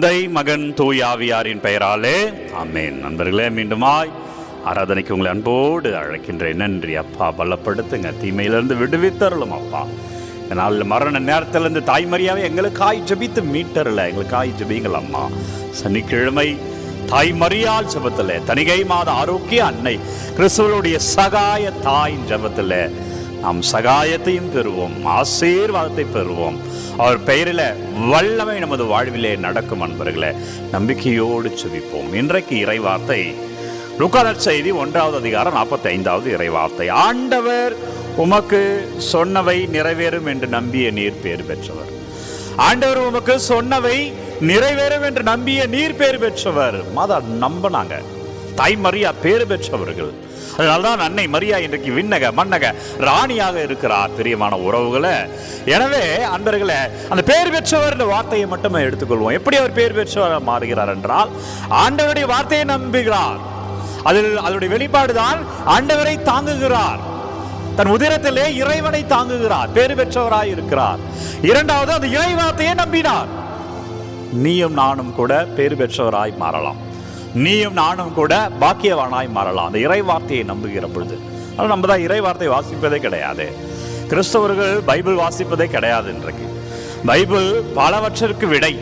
தந்தை மகன் தூயாவியாரின் பெயராலே. அமேன் நண்பர்களே மீண்டுமாய் ஆராதனைக்கு உங்களை அன்போடு அழைக்கின்றேன். நன்றி அப்பா. பலப்படுத்துங்க. தீமையிலிருந்து விடுவித்தருளும் அப்பா. இந்த மரண நேரத்திலிருந்து தாய்மறியாவை எங்களுக்காய் ஜெபித்து மீட்டரல எங்களுக்காய் ஜபிங்கள் அம்மா. சனிக்கிழமை தாய் மரியாள் ஜபத்தில் தனிகை மாத ஆரோக்கிய அன்னை கிறிஸ்துவனுடைய சகாய தாயின் ஜபத்தில் நாம் சகாயத்தையும் பெறுவோம் ஆசீர்வாதத்தை பெறுவோம். அவர் பெயரில் வல்லமை நமது வாழ்விலே நடக்கும் அன்பர்களே நம்பிக்கையோடு செவிப்போம் இன்றைக்கு இறைவார்த்தை லுக்கானர் செய்தி ஒன்றாவது அதிகாரம் நாற்பத்தி ஐந்தாவது இறைவார்த்தை. ஆண்டவர் உமக்கு சொன்னவை நிறைவேறும் என்று நம்பிய நீர் பேர் பெற்றவர். ஆண்டவர் உமக்கு சொன்னவை நிறைவேறும் என்று நம்பிய நீர் பேர் பெற்றவர். மாதா நம்பினாங்க. தாய் மரியா பேர் பெற்றவர்கள். அதனால்தான் அன்னை மரியா இன்றைக்கு விண்ணக மன்னக ராணியாக இருக்கிறார். பிரியமான உறவுகளை எனவே அன்பர்களை அந்த பேர் பெற்றவர் வார்த்தையை மட்டுமே எடுத்துக்கொள்வோம். எப்படி அவர் பேர் பெற்றவர் மாறுகிறார் என்றால் ஆண்டவருடைய வார்த்தையை நம்புகிறார். அதில் அதனுடைய வெளிப்பாடு தான் ஆண்டவரை தாங்குகிறார். தன் உதிரத்திலே இறைவனை தாங்குகிறார் பேர் பெற்றவராய் இருக்கிறார். இரண்டாவது அந்த இறை வார்த்தையை நம்பினார். நீயும் நானும் கூட பேர் பெற்றவராய் மாறலாம். நீயும் நானும் கூட பாக்கியவானாய் மாறலாம். அந்த இறை வார்த்தையை நம்புகிற பொழுது. ஆனால் நம்ம தான் இறை வார்த்தை வாசிப்பதே கிடையாது. கிறிஸ்தவர்கள் பைபிள் வாசிப்பதே கிடையாது இன்றைக்கு. பைபிள் பலவற்றிற்கு விடை.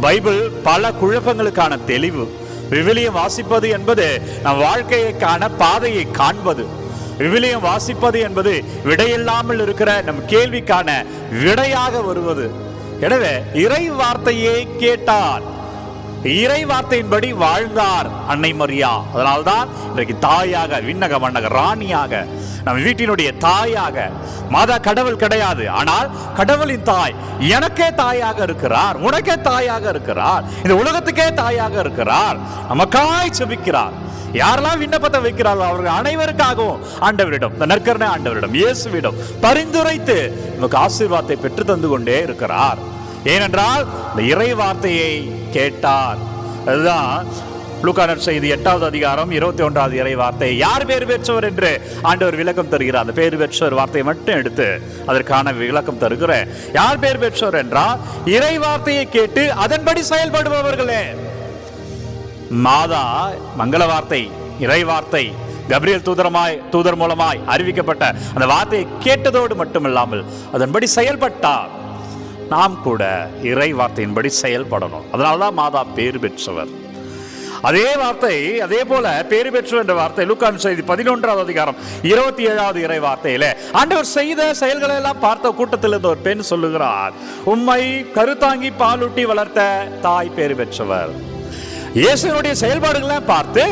பைபிள் பல குழப்பங்களுக்கான தெளிவு. விவிலியம் வாசிப்பது என்பது நம் வாழ்க்கைக்கான பாதையை காண்பது. விவிலியம் வாசிப்பது என்பது விடையில்லாமல் இருக்கிற நம் கேள்விக்கான விடையாக வருவது. எனவே இறை வார்த்தையை கேட்டால் இறை வார்த்தையின்படி வாழ்ந்தார் அன்னை மரியா. அதனால்தான் இன்றைக்கு தாயாக விண்ணக மன்னக ராணியாக நம் வீட்டினுடைய தாயாக மாதா கடவுள் கிடையாது. ஆனால் கடவுளின் தாய் எனக்கே தாயாக இருக்கிறார் உனக்கே தாயாக இருக்கிறார் இந்த உலகத்துக்கே தாயாக இருக்கிறார் நமக்காய் செபிக்கிறார். யாரெல்லாம் விண்ணப்பத்தை வைக்கிறார்களோ அவர்கள் அனைவருக்காகவும் ஆண்டவரிடம் இந்த நற்கரணை ஆண்டவரிடம் இயேசுவிடம் பரிந்துரைத்து நமக்கு ஆசீர்வாதத்தை பெற்று தந்து கொண்டே இருக்கிறார். ஏனென்றால் இந்த இறை வார்த்தையை கேட்டார். அதுதான் லூக்கானர் செய்தி எட்டாவது அதிகாரம் இருபத்தி ஒன்றாவது இறை வார்த்தை. யார் பேர் பெற்றவர் என்று ஆண்டவர் விளக்கம் தருகிறார். அந்த பேர் பெற்றவர் வார்த்தையை மட்டும் எடுத்து அதற்கான விளக்கம் தருகிறேன் யார் பேர் பெற்றவர் என்றால் இறை வார்த்தையை கேட்டு அதன்படி செயல்படுபவர்களே. மாதா மங்கள வார்த்தை இறை வார்த்தை கப்ரியல் தூதரமாய் தூதர் மூலமாய் அறிவிக்கப்பட்ட அந்த வார்த்தையை கேட்டதோடு மட்டுமில்லாமல் அதன்படி செயல்பட்டார். நாம் கூட இறை வார்த்தையின்படி செயல்படணும். அதனால்தான் மாதா பேர் பெற்றவர். அதே வார்த்தை அதே போல பேறு பெற்று என்ற வார்த்தை லுக்கான் செய்தி பதினொன்றாவது அதிகாரம் இருபத்தி ஏழாவது இறை வார்த்தையில ஆண்டவர் செய்த செயல்களை எல்லாம் பார்த்த கூட்டத்தில் இருந்த ஒரு பெண் சொல்லுகிறார் உண்மை கருத்தாங்கி பாலூட்டி வளர்த்த தாய் பேறு பெற்றவர். இயேசுனுடைய செயல்பாடுகளை பார்த்து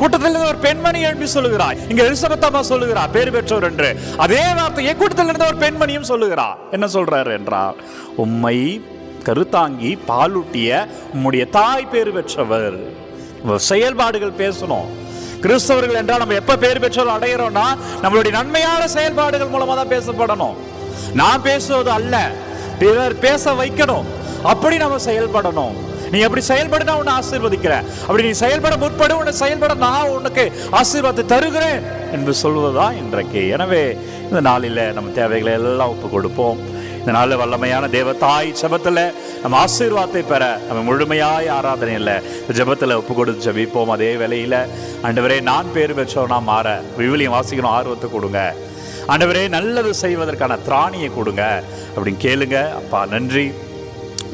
கூட்டத்தில் இருந்த ஒரு பெண்மணி எழுப்பி சொல்லுகிறார் இங்க எலிசபெத் அம்மா சொல்லுகிறார் பேர் பெற்றவர் என்று. அதே வார்த்தையை கூட்டத்தில் இருந்த ஒரு பெண்மணியும் சொல்லுகிறார் என்ன சொல்றார் என்றார் உம்மை கருத்தாங்கி பாலூட்டிய உம்முடைய தாய் பேர் பெற்றவர். செயல்பாடுகள் பேசணும். கிறிஸ்தவர்கள் என்றால் நம்ம எப்ப பேர் பெற்றோர் அடையிறோம்னா நம்மளுடைய நன்மையான செயல்பாடுகள் மூலமா தான் பேசப்படணும். நான் பேசுவது அல்ல பிறர் பேச வைக்கணும். அப்படி நம்ம செயல்படணும். நீ அப்படி செயல்பட நான் உன்னை ஆசீர்வதிக்கிறேன் அப்படி நீ செயல்பட முற்படு உன்னை செயல்பட நான் உனக்கு ஆசீர்வாதத்தை தருகிறேன் என்று சொல்வதுதான் இன்றைக்கு? எனவே இந்த நாளில் நம்ம தேவைகளை எல்லாம் ஒப்பு கொடுப்போம். இந்த நாளில் வல்லமையான தேவ தாய் ஜபத்தில் நம்ம ஆசீர்வாதத்தை பெற நம்ம முழுமையாய் ஆராதனை இல்லை ஜபத்தில் ஒப்பு கொடுத்து ஜபிப்போம். அதே வேலையில் ஆண்டவரே நான் பேர் பெற்றவனா மாற விவிலியம் வாசிக்கணும் ஆர்வத்தை கொடுங்க. ஆண்டவரே நல்லது செய்வதற்கான திராணியை கொடுங்க. அப்படின்னு கேளுங்க. அப்பா நன்றி.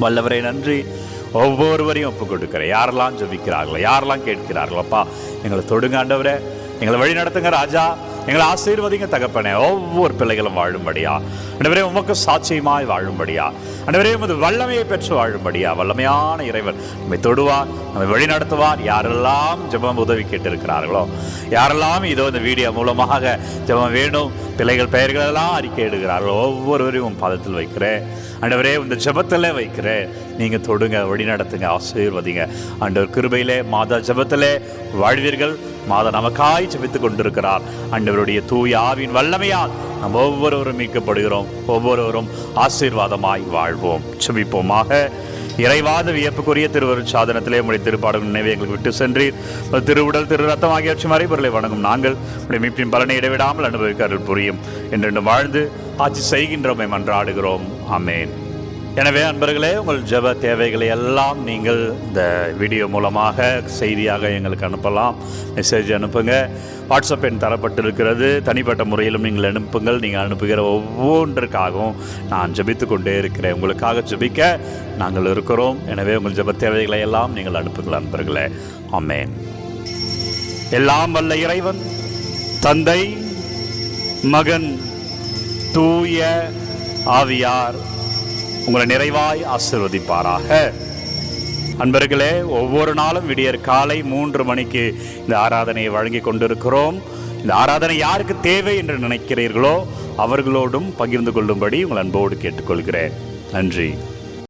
வல்லவரே நன்றி. ஒவ்வொருவரையும் ஒப்பு கொடுக்கிறேன் யாரெல்லாம் ஜபிக்கிறார்களோ யாரெல்லாம் கேட்கிறார்களோ அப்பா எங்களை தொடுங்க ஆண்டவரே. எங்களை வழி நடத்துங்க ராஜா. எங்களை ஆசீர்வதிங்க தகப்பனே. ஒவ்வொரு பிள்ளைகளும் வாழும்படியா. அண்டவரே உமக்கு சாட்சியமாய் வாழும்படியா. அண்டவரே உமது வல்லமையை பெற்று வாழும்படியா. வல்லமையான இறைவன் நம்மை தொடுவார் நம்மை வழி நடத்துவார். யாரெல்லாம் ஜெபம் உதவி கேட்டிருக்கிறார்களோ யாரெல்லாம் இதோ இந்த வீடியோ மூலமாக ஜெபம் வேணும் பிள்ளைகள் பெயர்களெல்லாம் அறிக்கை இடுகிறார்களோ ஒவ்வொருவரையும் பதத்தில் பாதத்தில் வைக்கிறேன். ஆண்டவரே இந்த ஜெபத்தில் வைக்கிறேன் நீங்கள் தொடுங்க வழி நடத்துங்க ஆசீர்வதிங்க. ஆண்டவர் கிருபையிலே மாதா ஜெபத்திலே வாழ்வீர்கள். மாதா நமக்காய் ஜபித்து கொண்டிருக்கிறார். ஆண்டவருடைய தூய ஆவின் வல்லமையால் நாம் ஒவ்வொருவரும் மீட்கப்படுகிறோம். ஒவ்வொருவரும் ஆசீர்வாதமாய் வாழ்வோம். ஜபிப்போமாக. இறைவாத வியப்புக்குரிய திருவரும் சாதனத்திலே உடைய திருப்பாடல் நினைவை எங்களுக்கு விட்டு சென்றீர். திருவுடல் திரு ரத்தம் ஆகியவற்றை மறைபொருளை வணங்கும் நாங்கள். உடைய மீட்பின் பலனை இடைவிடாமல் அனுபவிக்க அருள் புரியும். என்றென்று வாழ்ந்து ஆட்சி செய்கின்றோமை மன்றாடுகிறோம் அமேன் எனவே அன்பர்களே உங்கள் ஜெப தேவைகளை எல்லாம் நீங்கள் இந்த வீடியோ மூலமாக செய்தியாக எங்களுக்கு அனுப்பலாம். மெசேஜ் அனுப்புங்க. வாட்ஸ்அப் எண் தரப்பட்டிருக்கிறது. தனிப்பட்ட முறையிலும் நீங்கள் அனுப்புங்கள். நீங்கள் அனுப்புகிற ஒவ்வொன்றுக்காகவும் நான் ஜபித்து கொண்டே இருக்கிறேன். உங்களுக்காக ஜபிக்க நாங்கள் இருக்கிறோம். எனவே உங்கள் ஜெப தேவைகளை எல்லாம் நீங்கள் அனுப்புங்கள் அன்பர்களே. அமேன் எல்லாம் வல்ல இறைவன் தந்தை மகன் தூய ஆவியார் உங்களை நிறைவாய் ஆசிர்வதிப்பாராக. அன்பர்களே ஒவ்வொரு நாளும் விடியற் காலை மூன்று மணிக்கு இந்த ஆராதனையை வழங்கி கொண்டிருக்கிறோம். இந்த ஆராதனை யாருக்கு தேவை என்று நினைக்கிறீர்களோ அவர்களோடும் பகிர்ந்து கொள்ளும்படி உங்கள் அன்போடு கேட்டுக்கொள்கிறேன். நன்றி.